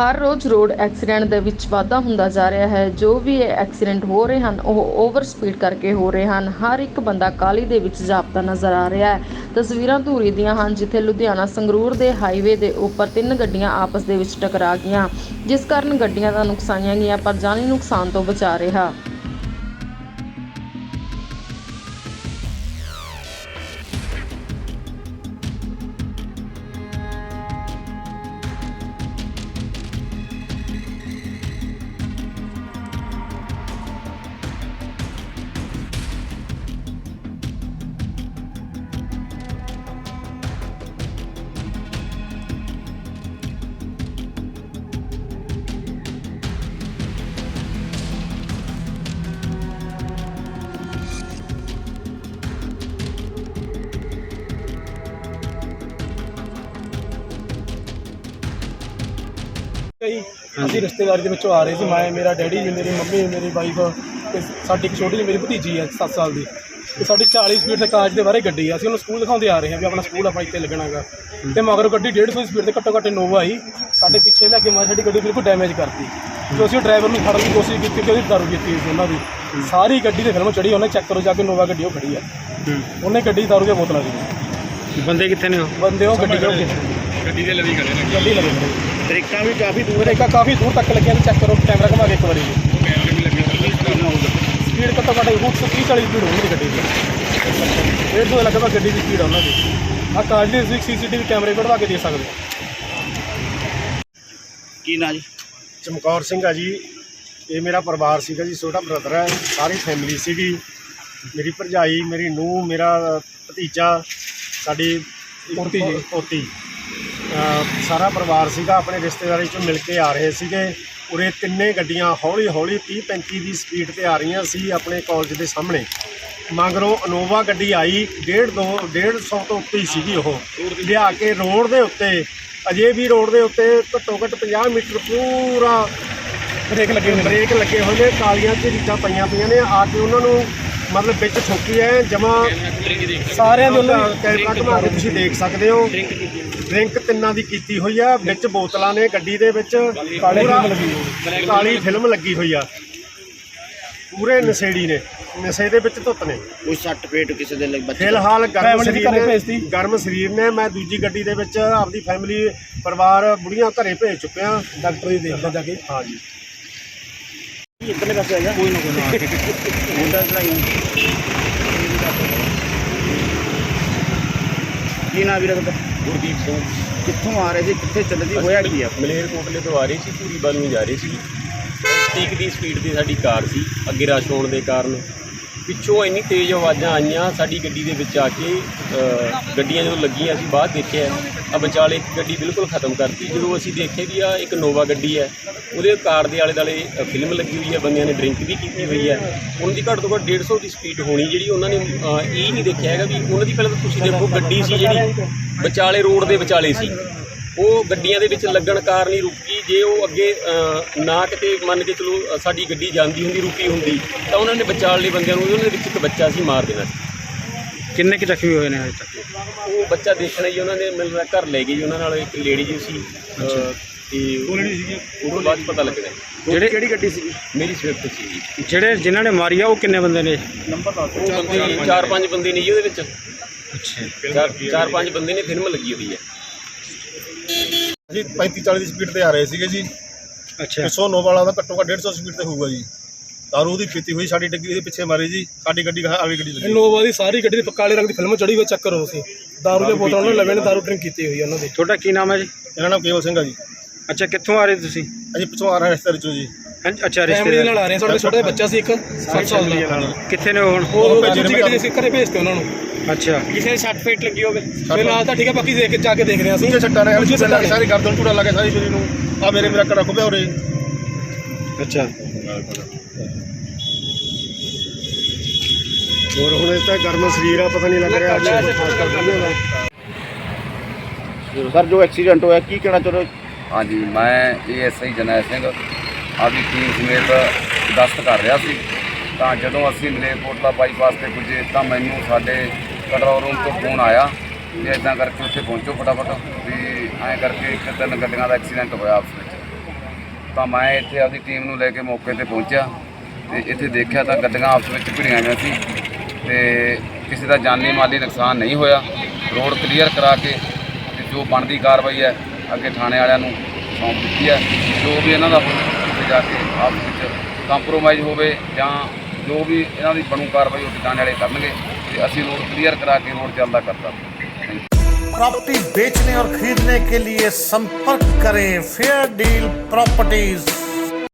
ਹਰ ਰੋਜ਼ road accident ਦੇ ਵਿੱਚ ਵਾਧਾ ਹੁੰਦਾ ਜਾ ਰਿਹਾ ਹੈ। ਜੋ ਵੀ ਇਹ ਐਕਸੀਡੈਂਟ ਹੋ ਰਹੇ ਹਨ, ਉਹ ਓਵਰ ਸਪੀਡ ਕਰਕੇ ਹੋ ਰਹੇ ਹਨ। ਹਰ ਇੱਕ ਬੰਦਾ ਕਾਲੀ ਦੇ ਵਿੱਚ ਜਾਪਦਾ ਨਜ਼ਰ ਆ ਰਿਹਾ ਹੈ। ਤਸਵੀਰਾਂ ਧੂਰੀ ਦੀਆਂ ਹਨ, ਜਿੱਥੇ ਲੁਧਿਆਣਾ ਸੰਗਰੂਰ ਦੇ ਹਾਈਵੇ ਦੇ ਉੱਪਰ ਤਿੰਨ ਗੱਡੀਆਂ ਆਪਸ ਦੇ ਵਿੱਚ ਟਕਰਾ ਗਈਆਂ, ਜਿਸ ਕਾਰਨ ਗੱਡੀਆਂ ਦਾ ਨੁਕਸਾਨੀਆਂ ਗਈਆਂ, ਪਰ ਜਾਨੀ ਨੁਕਸਾਨ ਤੋਂ ਬਚਾ ਰਿਹਾ। ਜੀ ਅਸੀਂ ਰਿਸ਼ਤੇਦਾਰੀ ਦੇ ਵਿੱਚੋਂ ਆ ਰਹੇ ਸੀ ਮੈਂ ਮੇਰਾ ਡੈਡੀ ਮੇਰੀ ਮੰਮੀ ਮੇਰੀ ਵਾਈਫ ਤੇ ਸਾਡੀ ਇੱਕ ਛੋਟੀ ਜਿਹੀ ਮੇਰੀ ਭਤੀਜੀ ਹੈ 7 ਸਾਲ ਦੀ। ਤੇ ਸਾਡੀ 40 ਸਪੀਡ ਤੇ ਕਾਜ ਦੇ ਬਾਰੇ ਗੱਡੀ ਆ ਅਸੀਂ ਉਹਨੂੰ ਸਕੂਲ ਦਿਖਾਉਂਦੇ ਆ ਰਹੇ ਹਾਂ ਵੀ ਆਪਣਾ ਸਕੂਲ ਆਪਾਂ ਇੱਥੇ ਲੱਗਣਾਗਾ ਤੇ ਮਗਰ ਗੱਡੀ 150 ਸਪੀਡ ਤੇ ਘੱਟੋ ਘੱਟ ਇਨੋਵਾ ਆਈ ਸਾਡੇ ਪਿੱਛੇ ਲੈ ਕੇ ਮਾਰ ਸਾਡੀ ਗੱਡੀ ਬਿਲਕੁਲ ਡੈਮੇਜ ਕਰਤੀ। ਤੇ ਅਸੀਂ ਡਰਾਈਵਰ ਨੂੰ ਫੜਨ ਦੀ ਕੋਸ਼ਿਸ਼ ਕੀਤੀ ਕਿ ਉਹਦੀ ਦਾਰੂ ਕੀਤੀ ਸੀ ਉਹਨਾਂ ਦੀ। ਸਾਰੀ ਗੱਡੀ ਦੇ ਫਿਲਮ ਚੜੀ ਉਹਨੇ ਚੈੱਕ ਕਰੋ ਜਾ ਕੇ ਇਨੋਵਾ ਗੱਡੀ ਉਹ ਖੜੀ ਆ। ਉਹਨੇ ਗੱਡੀ ਦਾਰੂ ਦੀਆਂ ਬੋਤਲਾਂ ਸੀ। ਬੰਦੇ ਕਿੱਥੇ ਨੇ ਉਹ? ਬੰਦੇ ਉਹ ਗੱਡੀ ਦੇ ਗੱਡੀ ਦੇ ਲਵੀ ਖੜੇ ਨੇ। ਗੱਡੀ ਲੱਗੇ ਹੋਏ। ਬ੍ਰੇਕਾਂ ਵੀ ਕਾਫੀ ਦੂਰ ਬ੍ਰੇਕਾਂ ਕਾਫੀ ਦੂਰ ਤੱਕ ਲੱਗੀਆਂ ਨੇ ਚੈੱਕ ਕਰੋ ਕੈਮਰਾ ਘੁਮਾ ਕੇ ਇੱਕ ਵਾਰੀ ਜੀ। ਕੈਮਰੇ ਵੀ ਲੱਗੇ ਹੋਏ ਸਪੀਡ ਘੱਟੋ ਘੱਟ 130 40 ਸਪੀਡ ਹੋਣੀ ਗੱਡੀ ਦੀ। ਡੇਢ ਸੌ ਲੱਗਦਾ ਗੱਡੀ ਦੀ ਸਪੀਡ ਉਹਨਾਂ ਦੀ। ਆ ਕਾਜ ਦੀ ਤੁਸੀਂ ਸੀਸੀਟੀਵੀ ਕੈਮਰੇ ਕਢਵਾ ਕੇ ਦੇਖ ਸਕਦੇ ਕੀ ਨਾ ਜੀ? ਚਮਕੌਰ ਸਿੰਘ ਆ ਜੀ। ਇਹ ਮੇਰਾ ਪਰਿਵਾਰ ਸੀਗਾ ਜੀ ਛੋਟਾ ਬ੍ਰਦਰ ਹੈ ਸਾਰੀ ਫੈਮਿਲੀ ਸੀਗੀ। ਮੇਰੀ ਭਰਜਾਈ ਮੇਰੀ ਨੂੰਹ ਮੇਰਾ ਭਤੀਜਾ ਸਾਡੀ ਪੋਤੀ ਜੀ। ਪੋਤੀ। ਸਾਰਾ ਪਰਿਵਾਰ ਸੀਗਾ ਆਪਣੇ ਰਿਸ਼ਤੇਦਾਰੀ ਚੋਂ ਮਿਲ ਕੇ ਆ ਰਹੇ ਸੀਗੇ। ਉਰੇ ਤਿੰਨੇ ਗੱਡੀਆਂ ਹੌਲੀ ਹੌਲੀ 30 35 ਦੀ ਸਪੀਡ ਤੇ ਆ ਰਹੀਆਂ ਸੀ ਆਪਣੇ ਕਾਲਜ ਦੇ ਸਾਹਮਣੇ। ਮਗਰੋਂ ਇਨੋਵਾ ਗੱਡੀ ਆਈ 1.5 ਦੋ 150 ਤੋਂ ਉੱਤੇ ਹੀ ਸੀਗੀ ਉਹ। ਲਿਆ ਕੇ ਰੋਡ ਦੇ ਉੱਤੇ ਅਜੇ ਵੀ ਰੋਡ ਦੇ ਉੱਤੇ ਘੱਟੋ ਘੱਟ 50 ਮੀਟਰ ਪੂਰਾ ਬ੍ਰੇਕ ਲੱਗੇ ਹੋਏ ਨੇ। ਬ੍ਰੇਕ ਲੱਗੇ ਹੋਏ ਨੇ ਕਾਲੀਆਂ ਝਰੀਟਾਂ ਪਈਆਂ ਪਈਆਂ ਨੇ। ਆ ਕੇ ਉਹਨਾਂ ਨੂੰ ਮਤਲਬ ਵਿੱਚ ਠੋਕੀ ਐ ਜਮਾ ਸਾਰਿਆਂ ਦੇ ਉਹਨਾਂ ਕੈਮਰਾ ਘੁਮਾ ਕੇ ਤੁਸੀਂ ਦੇਖ ਸਕਦੇ ਹੋ। ਡਰਿੰਕ ਤਿੰਨਾਂ ਦੀ ਕੀਤੀ ਹੋਈ ਆ ਵਿੱਚ ਬੋਤਲਾਂ ਨੇ ਗੱਡੀ ਦੇ ਵਿੱਚ ਕਾਲੇ ਪੂਰਾ ਫਿਲਮ ਲੱਗੀ ਹੋਈ ਕਾਲੀ ਫਿਲਮ ਲੱਗੀ ਹੋਈ ਆ। ਪੂਰੇ ਨਸ਼ੇੜੀ ਨੇ ਨਸ਼ੇ ਦੇ ਵਿੱਚ ਧੁੱਤ ਨੇ। ਕੋਈ ਸੱਟ ਪੇਟ ਕਿਸੇ ਦੇ ਲਈ ਬੱਚੇ ਫਿਲਹਾਲ ਗਰਮ ਸਰੀਰ ਨੇ। ਗਰਮ ਸਰੀਰ ਨੇ ਮੈਂ ਦੂਜੀ ਗੱਡੀ ਦੇ ਵਿੱਚ ਆਪਦੀ ਫੈਮਿਲੀ ਪਰਿਵਾਰ ਬੁੜੀਆਂ ਘਰੇ ਭੇਜ ਚੁੱਕਿਆ। ਡਾਕਟਰ ਦੀ ਦੇਖਦਾ ਜਾ ਕੇ। ਹਾਂ ਜੀ ਇਤਨੇ ਪਾਸੇ ਆ ਕੋਈ ਨਾ ਕੋਈ ਨਾ। ਮੁੰਡਾ ਚੜਾਈ। ਕੀ ਨਾ ਵੀਰ ਦਾ ਗੁਰਦੀਪ ਸਿੰਘ ਕਿੱਥੋਂ ਆ ਰਹੇ ਸੀ ਕਿੱਥੇ ਚੱਲਦੀ ਹੋਇਆ ਕੀ ਆ? ਮਲੇਰਕੋਟਲੇ ਤੋਂ ਆ ਰਹੀ ਸੀ ਧੂਰੀ ਵੱਲ ਨੂੰ ਜਾ ਰਹੀ ਸੀ। ਤੀਕ ਦੀ ਸਪੀਡ ਤੇ ਸਾਡੀ ਕਾਰ ਸੀ ਅੱਗੇ ਰਸ਼ ਹੋਣ ਦੇ ਕਾਰਨ। ਪਿੱਛੋਂ ਇੰਨੀ ਤੇਜ਼ ਆਵਾਜ਼ਾਂ ਆਈਆਂ ਸਾਡੀ ਗੱਡੀ ਦੇ ਵਿੱਚ ਆ ਕੇ ਅ, ਗੱਡੀਆਂ ਜਦੋਂ ਲੱਗੀਆਂ ਅਸੀਂ ਬਾਅਦ ਦੇਖਿਆ ਆ ਵਿਚਾਲੇ ਇੱਕ ਗੱਡੀ ਬਿਲਕੁਲ ਖਤਮ ਕਰਤੀ। ਜਦੋਂ ਅਸੀਂ ਦੇਖਿਆ ਵੀ ਆ ਇੱਕ ਨੋਵਾ ਗੱਡੀ ਹੈ ਉਹਦੇ ਕਾਰ ਦੇ ਆਲੇ ਦੁਆਲੇ ਅ, ਫਿਲਮ ਲੱਗੀ ਹੋਈ ਹੈ ਬੰਦਿਆਂ ਨੇ ਡਰਿੰਕ ਵੀ ਕੀਤੀ ਹੋਈ ਹੈ। ਉਹਨਾਂ ਦੀ ਘੱਟ ਤੋਂ ਘੱਟ 150 ਦੀ ਸਪੀਡ ਹੋਣੀ ਜਿਹੜੀ ਉਹਨਾਂ ਨੇ ਅ, ਇਹ ਨਹੀਂ ਦੇਖਿਆ ਹੈਗਾ ਵੀ ਉਹਨਾਂ ਦੀ ਪਹਿਲਾਂ ਤਾਂ ਤੁਸੀਂ ਦੇਖੋ ਗੱਡੀ ਸੀ ਜਿਹੜੀ ਵਿਚਾਲੇ ਰੋਡ ਦੇ ਵਿਚਾਲੇ ਸੀ। ਉਹ ਗੱਡੀਆਂ ਦੇ ਵਿੱਚ ਲੱਗਣ ਕਾਰਨ ਹੀ ਰੁਕੀ। ਜੇ ਉਹ ਅੱਗੇ ਨਾ ਕਿਤੇ ਮੰਨ ਕੇ ਚਲੋ ਸਾਡੀ ਗੱਡੀ ਜਾਂਦੀ ਹੁੰਦੀ ਰੁਕੀ ਹੁੰਦੀ ਤਾਂ ਉਹਨਾਂ ਨੇ ਬਚਾਉਣ ਲਈ ਬੰਦਿਆਂ ਨੂੰ ਉਹਨਾਂ ਦੇ ਵਿੱਚ ਇੱਕ ਬੱਚਾ ਸੀ ਮਾਰ ਦੇਣਾ ਸੀ। ਕਿੰਨੇ ਕਿ ਜ਼ਖਮੀ ਹੋਏ ਨੇ ਹਜੇ ਤੱਕ? ਉਹ ਬੱਚਾ ਦੇਖਣਾ ਜੀ ਉਹਨਾਂ ਨੇ ਲੱਗਦਾ ਘਰ ਲੈ ਗਏ ਜੀ ਉਹਨਾਂ ਨਾਲ ਇੱਕ ਲੇਡੀ ਜੀ ਸੀ ਤੇ ਉਹ ਲੇਡੀ ਸੀ ਉਹ ਤੋਂ ਬਾਅਦ 'ਚ ਪਤਾ ਲੱਗਣਾ। ਜਿਹੜੇ ਕਿਹੜੀ ਗੱਡੀ ਸੀ ਮੇਰੀ ਸਵਿਫਟ ਸੀ ਜੀ। ਜਿਹੜੇ ਜਿਨ੍ਹਾਂ ਨੇ ਮਾਰੀ ਆ ਉਹ ਕਿੰਨੇ ਬੰਦੇ ਨੇ? ਉਹ ਬੰਦੇ ਚਾਰ ਪੰਜ ਬੰਦੇ ਨੇ ਜੀ ਉਹਦੇ ਵਿੱਚ। ਅੱਛਾ। ਚਾਰ ਪੰਜ ਬੰਦੇ ਨੇ ਫਿਲਮ ਲੱਗੀ ਹੋਈ ਹੈ। ਜੀ 35 40 ਦੀ ਸਪੀਡ ਤੇ ਆ ਰਹੇ ਸੀਗੇ ਜੀ। ਅੱਛਾ। ਪਿੱਛੋਂ ਵਾਲਾ ਦਾ ਘੱਟੋ ਘੱਟ 150 ਸਪੀਡ ਤੇ ਹੋਊਗਾ ਜੀ। ਦਾਰੂ ਦੀ ਪੀਤੀ ਹੋਈ ਸਾਡੀ ਡਿੱਗੀ ਦੇ ਪਿੱਛੇ ਮਾਰੀ ਜੀ। ਸਾਡੀ ਗੱਡੀ ਅਗਲੀ ਗੱਡੀ ਲੱਗੀ। ਇਨੋਵਾ ਦੀ ਸਾਰੀ ਗੱਡੀ ਦੀ ਕਾਲੇ ਰੰਗ ਦੀ ਫਿਲਮ ਚੜੀ ਹੋਈ ਚੈੱਕ ਕਰੋ ਤੁਸੀਂ। ਦਾਰੂ ਦੇ ਬੋਤਲਾਂ ਉਹਨਾਂ ਨੇ ਲਵੇ ਨੇ ਦਾਰੂ ਡਰਿੰਕ ਕੀਤੀ ਹੋਈ ਹੈ ਉਹਨਾਂ ਦੀ। ਤੁਹਾਡਾ ਕੀ ਨਾਮ ਹੈ ਜੀ? ਇਹਨਾਂ ਨਾਮ ਕੇਵਲ ਸਿੰਘ ਆ ਜੀ। ਅੱਛਾ ਕਿੱਥੋਂ ਆ ਰਹੇ ਤੁਸੀਂ? ਅਸੀਂ ਪਿੱਛੋਂ ਆ ਰਹੇ ਰਿਸ਼ਤੇਦਾਰੀ ਚੋਂ ਜੀ। ਹਾਂਜੀ ਅੱਛਾ ਫੈਮਿਲੀ ਰਿਸ਼ਤੇ ਨਾਲ ਆ ਰਹੇ ਹਾਂ, ਸਾਡੇ ਛੋਟਾ ਜਿਹਾ ਬੱਚਾ ਸੀ ਇੱਕ 7 ਸਾਲ ਦਾ। ਕਿੱਥੇ ਨੇ ਉਹ ਹੁਣ? ਉਹ ਦੂਜੀ ਗੱਡੀ ਦੇ ਅਸੀਂ ਘਰੇ। ਭੇਜਤੇ ਉਹਨਾਂ ਨੂੰ। ਅੱਛਾ। ਕਿਸੇ ਸੱਟ ਫੇਟ ਲੱਗੀ ਹੋਵੇ। ਫਿਲਹਾਲ ਤਾਂ ਠੀਕ ਹੈ ਬਾਕੀ ਦੇਖ ਕੇ ਜਾ ਕੇ ਦੇਖ ਰਹੇ ਹਾਂ ਅਸੀਂ। ਛੱਟਾਂ ਨੇ ਦੂਜੇ ਸੱਟਾਂ ਨੇ। ਸਾਰੀ ਗਰਦਨ ਟੂੜਾ ਲੱਗੇ ਸਾਰੀ ਸ਼ਰੀਰ ਨੂੰ। ਆ ਮੇਰੇ ਮੇਰਾ ਕੜਾ ਖੁੱਬਿਆ ਉਰੇ। ਅੱਛਾ। ਹੋਰ ਹੁਣ ਇਸ ਤਾਂ ਗਰਮ ਸਰੀਰ ਆ ਪਤਾ ਨਹੀਂ ਲੱਗ ਰਿਹਾ। ਅੱਜ ਖਾਸ ਕਰ ਦੁਨੀਆ ਦਾ ਸਰ ਜੋ ਐਕਸੀਡੈਂਟ ਹੋਇਆ ਕੀ ਕਹਿਣਾ ਚਾਹੁੰਦੇ ਹੋ? ਹਾਂਜੀ ਮੈਂ ਏਐਸਆਈ ਜਰਨੈਲ ਸਿੰਘ। ਆਪਦੀ ਟੀਮ ਸਮੇਤ ਦਸਤ ਕਰ ਰਿਹਾ ਸੀ। ਤਾਂ ਜਦੋਂ ਅਸੀਂ ਮਲੇਰਕੋਟਲਾ ਬਾਈਪਾਸ ਤੇ ਪੁੱਜੇ, ਤਾਂ ਮੈਨੂੰ ਸਾਡੇ ਕੰਟਰੋਲ ਰੂਮ ਤੋਂ ਫੋਨ ਆਇਆ ਵੀ ਇਦਾਂ ਕਰਕੇ ਉੱਥੇ ਪਹੁੰਚੋ ਫਟਾਫਟ, ਵੀ ਐਂ ਕਰਕੇ ਇੱਕ ਤਿੰਨ ਗੱਡੀਆਂ ਦਾ ਐਕਸੀਡੈਂਟ ਹੋਇਆ ਆਪਸ ਵਿੱਚ। ਤਾਂ ਮੈਂ ਇੱਥੇ ਆਪਦੀ ਟੀਮ ਨੂੰ ਲੈ ਕੇ ਮੌਕੇ ਤੇ ਪਹੁੰਚਿਆ ਤੇ ਇੱਥੇ ਦੇਖਿਆ ਤਾਂ ਗੱਡੀਆਂ ਆਪਸ ਵਿੱਚ ਭਿੜੀਆਂ ਹੋਈਆਂ ਸੀ ਤੇ ਕਿਸੇ ਦਾ ਜਾਨੀ ਮਾਲੀ ਨੁਕਸਾਨ ਨਹੀਂ ਹੋਇਆ। ਰੋਡ ਕਲੀਅਰ ਕਰਾ ਕੇ ਤੇ ਜੋ ਬਣਦੀ ਕਾਰਵਾਈ ਹੈ, ਅੱਗੇ ਥਾਣੇ ਵਾਲਿਆਂ ਨੂੰ ਸੌਂਪ ਦਿੱਤੀ ਹੈ। ਜੋ ਵੀ ਇਹਨਾਂ ਦਾ ਉੱਥੇ ਜਾ ਕੇ ਆਪਸ ਵਿੱਚ ਕੰਪਰੋਮਾਈਜ਼ ਹੋਵੇ ਜਾਂ ਜੋ ਵੀ ਇਹਨਾਂ ਦੀ ਬਣੂ ਕਾਰਵਾਈ ਉਹ ਥਾਣੇ ਵਾਲੇ ਕਰਨਗੇ ਤੇ ਅਸੀਂ ਰੋਡ ਕਲੀਅਰ ਕਰਾ ਕੇ ਰੋਡ ਚੱਲਦਾ ਕਰਤਾ ਥੈਂਕ ਯੂ प्रॉपर्टी बेचने और खरीदने के लिए संपर्क करें फेयर डील प्रॉपर्टीज